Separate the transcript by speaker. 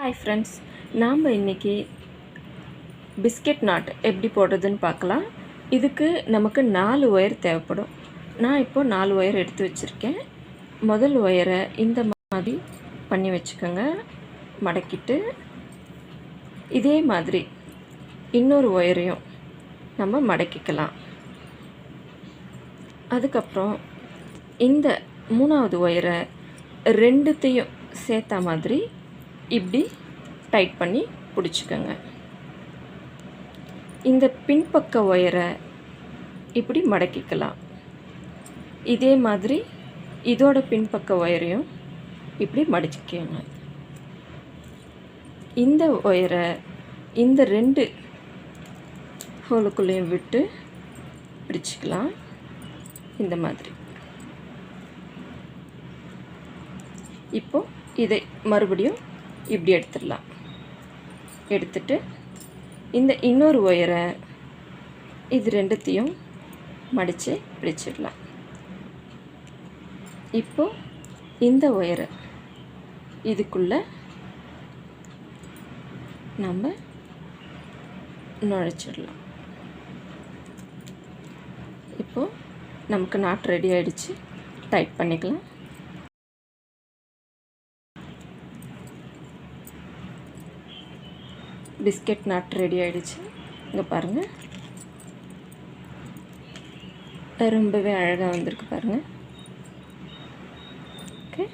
Speaker 1: Hi friends நாம் இன்றைக்கி biscuit not எப்படி போடுறதுன்னு பார்க்கலாம். இதுக்கு நமக்கு நாலு ஒயர் தேவைப்படும். நான் இப்போது நாலு ஒயர் எடுத்து வச்சுருக்கேன். முதல் ஒயரை இந்த மாதிரி பண்ணி வச்சுக்கோங்க. மடக்கிட்டு இதே மாதிரி இன்னொரு ஒயரையும் நம்ம மடக்கிக்கலாம். அதுக்கப்புறம் இந்த மூணாவது ஒயரை ரெண்டுத்தையும் சேர்த்த மாதிரி இப்படி டைட் பண்ணி பிடிச்சிக்கோங்க. இந்த பின்பக்க ஒயரை இப்படி மடக்கிக்கலாம். இதே மாதிரி இதோட பின்பக்க ஒயரையும் இப்படி மடிச்சிக்கோங்க. இந்த ஒயரை இந்த ரெண்டு ஹோலுக்குள்ளேயும் விட்டு பிடிச்சிக்கலாம். இந்த மாதிரி. இப்போ இதை மறுபடியும் இப்படி எடுத்துடலாம். எடுத்துட்டு இந்த இன்னொரு ஒயரை இது ரெண்டுத்தையும் மடித்து பிடிச்சிடலாம். இப்போ இந்த ஒயரை இதுக்குள்ளே நம்ம நுழைச்சிடலாம். இப்போது நமக்கு நாட் ரெடி ஆகிடுச்சு டைட் பண்ணிக்கலாம். பிஸ்கெட் நட் ரெடி ஆகிடுச்சு இங்கே பாருங்கள் ரொம்பவே அழகாக வந்திருக்கு பாருங்கள் ஓகே